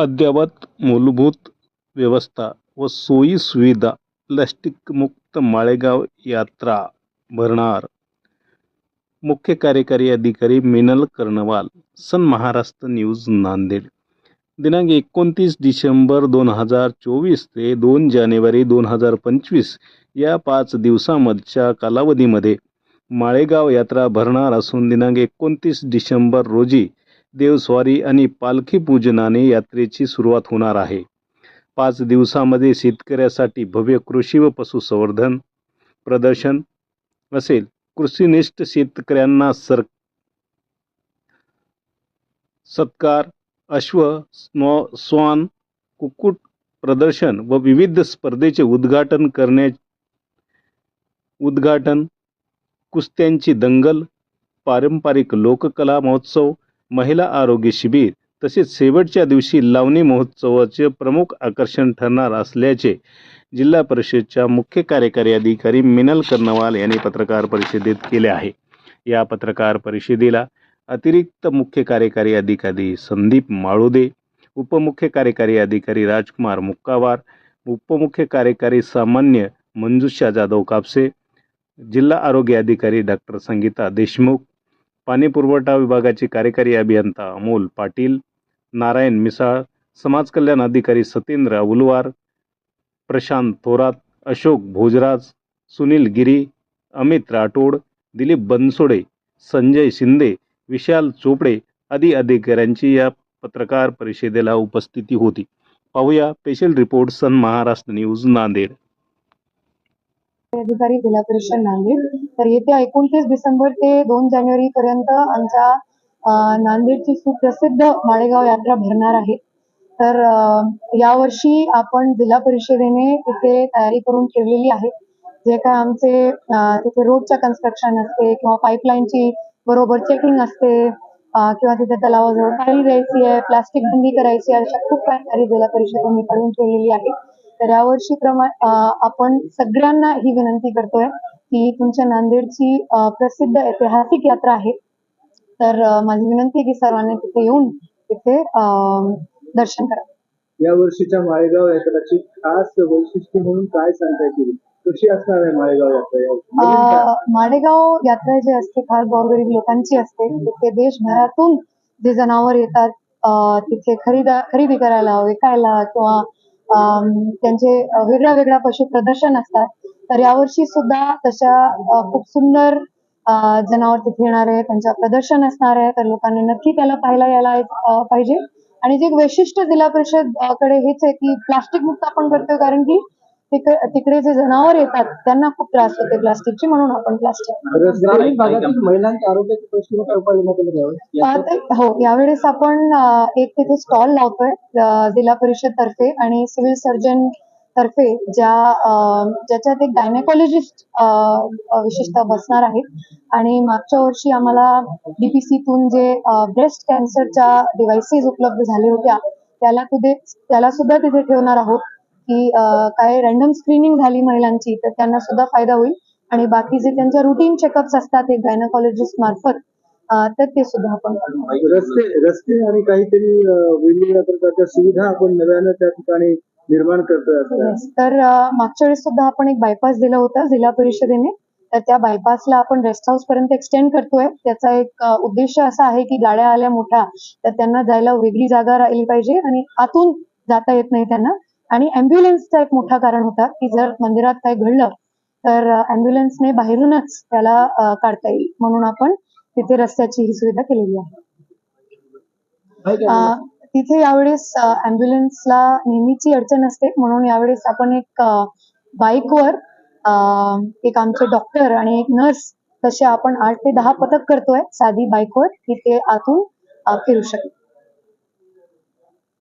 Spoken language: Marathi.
अद्ययावत मूलभूत व्यवस्था व सोयी सुविधा प्लास्टिकमुक्त माळेगाव यात्रा भरणार. मुख्य कार्यकारी अधिकारी मिनल कर्णवाल सन महाराष्ट्र न्यूज नांदेड. दिनांक एकोणतीस डिसेंबर दोन हजार चोवीस ते दोन जानेवारी दोन हजार पंचवीस या पाच दिवसांमधच्या कालावधीमध्ये माळेगाव यात्रा भरणार असून दिनांक एकोणतीस डिसेंबर रोजी देवस्वारी आणि पालखी पूजनाने यात्रेची सुरुवात होणार आहे. पाच दिवसामध्ये शेतकऱ्यासाठी भव्य कृषी व पशुसंवर्धन प्रदर्शन असेल. कृषीनिष्ठ शेतकऱ्यांना सर सत्कार अश्व स्नो स्वान कुक्कुट प्रदर्शन व विविध स्पर्धेचे उद्घाटन करण्या उद्घाटन कुस्त्यांची दंगल पारंपरिक लोककला महोत्सव महिला आरोग्य शिबिर तसेच शेवटच्या दिवशी लावणी महोत्सवाचे प्रमुख आकर्षण ठरणार असल्याचे जिल्हा परिषदच्या मुख्य कार्यकारी अधिकारी मिनल कर्नवाल यांनी पत्रकार परिषदेत केले आहे. या पत्रकार परिषदेला अतिरिक्त मुख्य कार्यकारी अधिकारी संदीप माळुदे उपमुख्य कार्यकारी अधिकारी राजकुमार मुक्कावार उपमुख्य कार्यकारी सामान्य मंजुषा जाधव कापसे जिल्हा आरोग्य अधिकारी डॉक्टर संगीता देशमुख पाणी पुरवठा विभागाचे कार्यकारी अभियंता अमोल पाटील नारायण मिसाळ समाज कल्याण अधिकारी सतेंद्र उलवार प्रशांत थोरात अशोक भोजराज सुनील गिरी अमित राठोड दिलीप बनसोडे संजय शिंदे विशाल चोपडे आदी अधिकाऱ्यांची या पत्रकार परिषदेला उपस्थिती होती. पाहूया special report sun Maharashtra news Nanded. अधिकारी जिल्हा परिषद नांदेड. तर येत्या एकोणतीस डिसेंबर ते दोन जानेवारी पर्यंत आमच्या नांदेडची सुप्रसिद्ध माळेगाव यात्रा भरणार आहे. तर यावर्षी आपण जिल्हा परिषदेने तिथे तयारी करून ठेवलेली आहे. जे काय आमचे तिथे रोडच्या कन्स्ट्रक्शन असते किंवा पाईपलाईनची बरोबर चेकिंग असते किंवा तिथे तलावाजवळ पाणी द्यायची आहे प्लास्टिक बंदी करायची आहे अशा खूप काही तयारी जिल्हा परिषदेने करून ठेवलेली आहे. तर यावर्षी प्रमाण आपण सगळ्यांना ही विनंती करतोय की तुमच्या नांदेडची प्रसिद्ध ऐतिहासिक यात्रा आहे. तर माझी विनंती आहे की सर्वांनी तिथे येऊन तिथे दर्शन करा. या वर्षीच्या माळेगाव यात्राची खास वैशिष्ट्य म्हणून काय सांगता येईल कशी असणार आहे माळेगाव यात्रा माडेगाव यात्रा जी असते खास गोरगरीब लोकांची असते. तिथे देशभरातून जे जनावर येतात तिथे खरीदा खरेदी करायला विकायला किंवा त्यांचे वेगळ्या वेगळ्या पशु प्रदर्शन असतात. तर यावर्षी सुद्धा तशा खूप सुंदर जनावर तिथे येणार आहे त्यांचं प्रदर्शन असणार आहे. तर लोकांनी नक्की त्याला पाहायला यायला पाहिजे. आणि जे वैशिष्ट्य जिल्हा परिषदकडे हेच आहे की प्लास्टिक मुक्त आपण करतोय कारण की तिकडे जे जनावर येतात त्यांना खूप त्रास होते. प्लास्टिकची म्हणून आपण प्लास्टिक. महिलांच्या हो यावेळेस आपण एक तिथे स्टॉल लावतोय जिल्हा परिषद तर्फे आणि सिव्हिल सर्जन तर्फे ज्या ज्याच्यात एक गायनेकॉलॉजिस्ट विशेषतः बसणार आहेत. आणि मागच्या वर्षी आम्हाला डीपीसीतून जे ब्रेस्ट कॅन्सरच्या डिव्हाइसेस उपलब्ध झाल्या होत्या त्याला तिथे त्याला सुद्धा तिथे ठेवणार आहोत. की काय रॅन्डम स्क्रीनिंग झाली महिलांची तर त्यांना सुद्धा फायदा होईल आणि बाकी जे त्यांच्या रुटीन चेकअप्स असतात एक गायनाकॉलॉजिस्ट मार्फत तर ते सुद्धा आपण. रस्ते रस्ते आणि काहीतरी वेगवेगळ्या प्रकारच्या सुविधा आपण नव्यानं त्या ठिकाणी निर्माण करतोय. तर मागच्या वेळेस सुद्धा आपण एक बायपास दिला होता जिल्हा परिषदेने तर त्या बायपासला आपण रेस्ट हाऊस पर्यंत एक्सटेंड करतोय त्याचा एक उद्देश असा आहे की गाड्या आल्या मोठ्या तर त्यांना जायला वेगळी जागा राहिली पाहिजे आणि आतून जाता येत नाही त्यांना आणि अँब्युलन्सचा एक मोठा कारण होता की जर मंदिरात काही घडलं तर अँब्युलन्सने बाहेरूनच त्याला काढता येईल. म्हणून आपण तिथे रस्त्याची ही सुविधा केलेली आहे. तिथे यावेळेस अँब्युलन्सला नेहमीची अडचण असते. म्हणून यावेळेस आपण एक बाईकवर एक आमचे डॉक्टर आणि एक नर्स तसे आपण आठ ते दहा पथक करतोय साधी बाईकवर की ते आतून फिरू शकतात.